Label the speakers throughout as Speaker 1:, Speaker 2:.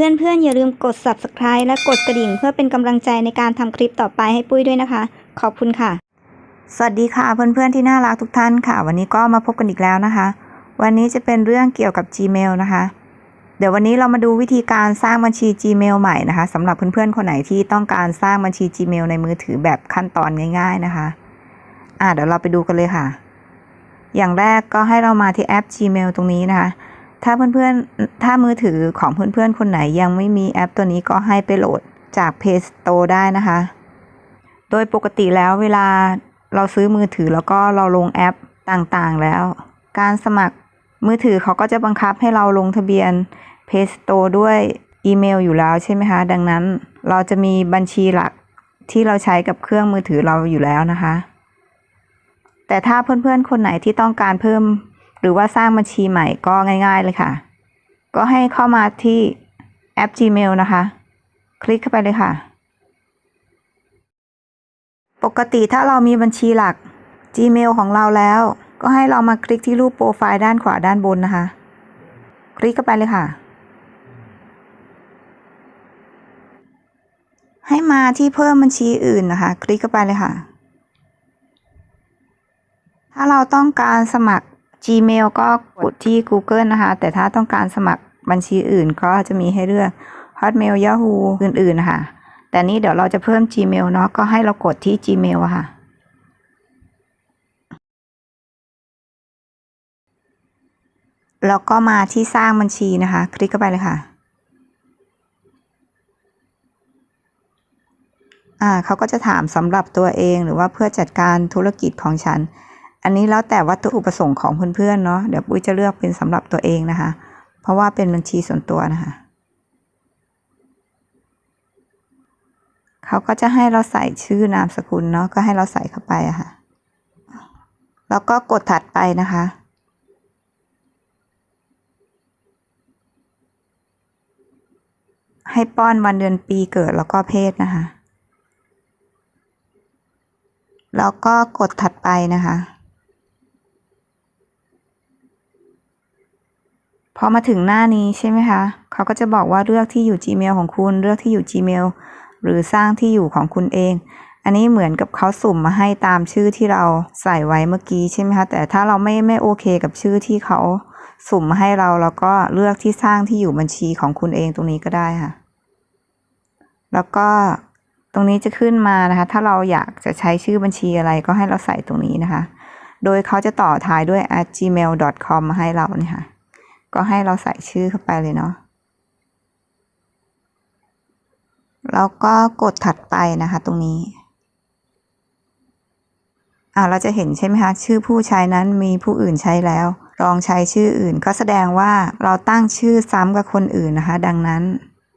Speaker 1: พื่อนๆอย่าลืมกด subscribe และกดกระดิ่ง เพื่อเป็นกำลังใจในการทำคลิปต่อไปให้ปุ้ยด้วยนะคะ ขอบคุณค่ะ
Speaker 2: สวัสดีค่ะเพื่อนๆที่น่ารักทุกท่านค่ะ วันนี้ก็มาพบกันอีกแล้วนะคะ วันนี้จะเป็นเรื่องเกี่ยวกับ Gmail นะคะ เดี๋ยววันนี้เรามาดูวิธีการสร้างบัญชี Gmail ใหม่นะคะสำหรับเพื่อนๆคนไหนที่ต้องการสร้างบัญชี Gmail ในมือถือแบบขั้นตอนง่าย ๆนะคะอ่าเดี๋ยวเราไปดูกันเลยค่ะ อย่างแรกก็ให้เรามาที่แอป Gmail ตรงนี้นะคะ ถ้าเพื่อนๆ ถ้ามือถือของเพื่อนๆ คนไหนยังไม่มีแอปตัวนี้ก็ให้ไปโหลดจาก Play Store ได้นะคะ โดยปกติแล้วเวลาเราซื้อมือถือแล้วก็เราลงแอปต่างๆแล้ว การสมัครมือถือเขาก็จะบังคับให้เราลงทะเบียน Play Store ด้วยอีเมลอยู่แล้วใช่ไหมคะ ดังนั้นเราจะมีบัญชีหลักที่เราใช้กับเครื่องมือถือเราอยู่แล้วนะคะ แต่ถ้าเพื่อนๆ คนไหนที่ต้องการเพิ่ม หรือว่าสร้างบัญชีใหม่ก็ง่ายๆเลยค่ะ ก็ให้เข้ามาที่แอป Gmail นะคะ คลิกเข้าไปเลยค่ะ ปกติถ้าเรามีบัญชีหลัก Gmail ของเราแล้ว ก็ให้เรามาคลิกที่รูปโปรไฟล์ด้านขวาด้านบนนะคะ คลิกเข้าไปเลยค่ะ ให้มาที่เพิ่มบัญชีอื่นนะคะ คลิกเข้าไปเลยค่ะ ถ้าเราต้องการสมัคร Gmail ก็กดที่ Google นะคะ แต่ถ้าต้องการสมัครบัญชีอื่นก็จะมีให้เลือก Hotmail Yahoo อื่นๆนะคะแต่นี้เดี๋ยวเราจะเพิ่ม Gmail เนาะก็ให้เรากดที่ Gmail ค่ะ แล้วก็มาที่สร้างบัญชีนะคะ คลิกเข้าไปเลยค่ะอ่าเขาก็จะถามสำหรับตัวเองหรือว่าเพื่อจัดการธุรกิจของฉัน อันนี้แล้วแต่วัตถุประสงค์ของเพื่อนๆเนาะเดี๋ยวปุ้ยจะเลือกเป็นสำหรับตัวเองนะคะ เพราะว่าเป็นบัญชีส่วนตัวนะคะเขาก็จะให้เราใส่ชื่อนามสกุลเนาะก็ให้เราใส่เข้าไปอะค่ะ แล้วก็กดถัดไปนะคะให้ป้อนวันเดือนปีเกิดแล้วก็เพศนะคะ แล้วก็กดถัดไปนะคะ พอมาถึงหน้านี้ใช่ไหมคะ เขาก็จะบอกว่าเลือกที่อยู่ Gmail ของคุณ เลือกที่อยู่ Gmail หรือสร้างที่อยู่ของคุณเอง อันนี้เหมือนกับเขาสุ่มมาให้ตามชื่อที่เราใส่ไว้เมื่อกี้ใช่ไหมคะ แต่ถ้าเราไม่ไม่โอเคกับชื่อที่เขาสุ่มมาให้เราเราก็เลือกที่สร้างที่อยู่บัญชีของคุณเองตรงนี้ก็ได้ค่ะ แล้วก็ตรงนี้จะขึ้นมานะคะ ถ้าเราอยากจะใช้ชื่อบัญชีอะไรก็ให้เราใส่ตรงนี้นะคะ โดยเขาจะต่อท้ายด้วย at gmail.com มาให้เราเนี่ยค่ะ ก็ให้เราใส่ชื่อเข้าไปเลยเนาะแล้วก็กดถัดไปนะคะตรงนี้อ่าเราจะเห็นใช่ไหมคะชื่อผู้ใช้นั้นมีผู้อื่นใช้แล้วลองใช้ชื่ออื่นก็แสดงว่าเราตั้งชื่อซ้ำกับคนอื่นนะคะ ดังนั้น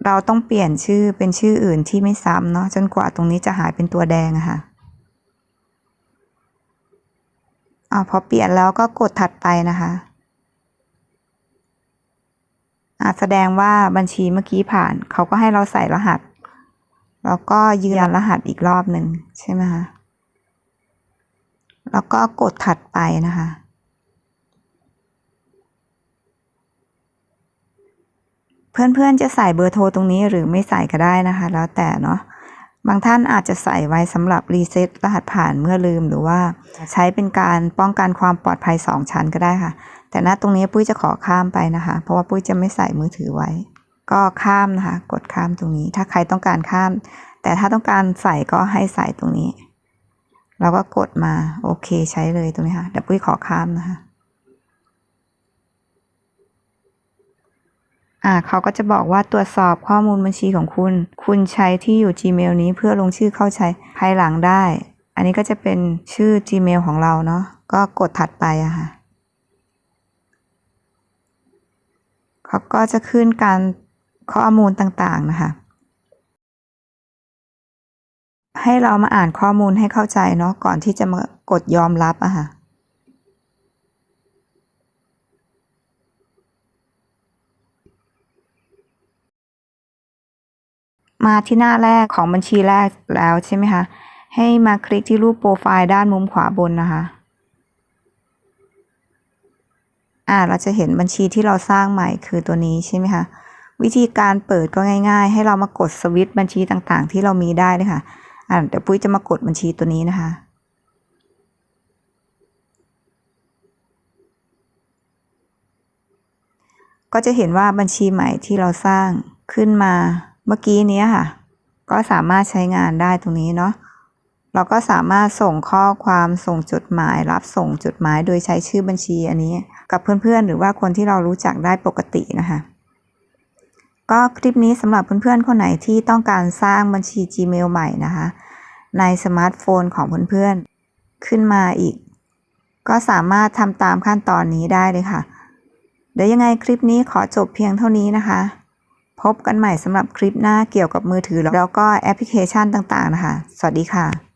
Speaker 2: เราต้องเปลี่ยนชื่อเป็นชื่ออื่นที่ไม่ซ้ำเนาะจนกว่าตรงนี้จะหายเป็นตัวแดงอะค่ะอ่าพอเปลี่ยนแล้วก็กดถัดไปนะคะ แสดงว่าบัญชีเมื่อกี้ผ่าน เขาก็ให้เราใส่รหัส แล้วก็ยืนยันรหัสอีกรอบหนึ่งใช่ไหมคะแล้วก็กดถัดไปนะคะ เพื่อนๆจะใส่เบอร์โทรตรงนี้หรือไม่ใส่ก็ได้นะคะ แล้วแต่เนาะ บางท่านอาจจะใส่ไว้สำหรับรีเซ็ตรหัสผ่านเมื่อลืม หรือว่าใช้เป็นการป้องกันความปลอดภัยสองชั้นก็ได้ค่ะ แต่ณตรงนี้ปุ้ยจะขอข้ามไปนะคะ เพราะว่าปุ้ยจะไม่ใส่มือถือไว้ ก็ข้ามนะคะ กดข้ามตรงนี้ ถ้าใครต้องการข้าม แต่ถ้าต้องการใส่ก็ให้ใส่ตรงนี้ เราก็กดมาโอเคใช้เลยตรงนี้ค่ะเดี๋ยวปุ้ยขอข้ามนะคะ อ่าเขาก็จะบอกว่าตรวจสอบข้อมูลบัญชีของคุณ คุณใช้ที่อยู่ Gmail นี้เพื่อลงชื่อเข้าใช้ภายหลังได้ อันนี้ก็จะเป็นชื่อ Gmail ของเราเนาะก็กดถัดไปอะค่ะเขาก็จะขึ้นการข้อมูลต่างๆนะคะ ให้เรามาอ่านข้อมูลให้เข้าใจเนาะก่อนที่จะมากดยอมรับอะค่ะ มาที่หน้าแรกของบัญชีแรกแล้วใช่ไหมคะ ให้มาคลิกที่รูปโปรไฟล์ด้านมุมขวาบนนะคะ อ่า เราจะเห็นบัญชีที่เราสร้างใหม่คือตัวนี้ใช่ไหมคะ วิธีการเปิดก็ง่าย ๆ ให้เรามากดสวิตช์บัญชีต่างๆ ที่เรามีได้เลยค่ะ อะเดี๋ยวปุ้ยจะมากดบัญชีตัวนี้นะคะก็จะเห็นว่าบัญชีใหม่ที่เราสร้างขึ้นมา มื่อกี้นี้ค่ะ ก็สามารถใช้งานได้ตรงนี้เนาะเราก็สามารถส่งข้อความส่งจดหมาย รับส่งจดหมายโดยใช้ชื่อบัญชีอันนี้ กับเพื่อนๆ หรือว่าคนที่เรารู้จักได้ปกตินะคะก็คลิปนี้สำหรับเพื่อนๆ คนไหนที่ต้องการสร้างบัญชี Gmail ใหม่นะคะ ในสมาร์ทโฟนของเพื่อนๆ ขึ้นมาอีก ก็สามารถทำตามขั้นตอนนี้ได้เลยค่ะ เดี๋ยวยังไงคลิปนี้ขอจบเพียงเท่านี้นะคะ พบกันใหม่สำหรับคลิปหน้าเกี่ยวกับมือถือแล้วก็แอปพลิเคชันต่างๆนะคะ สวัสดีค่ะ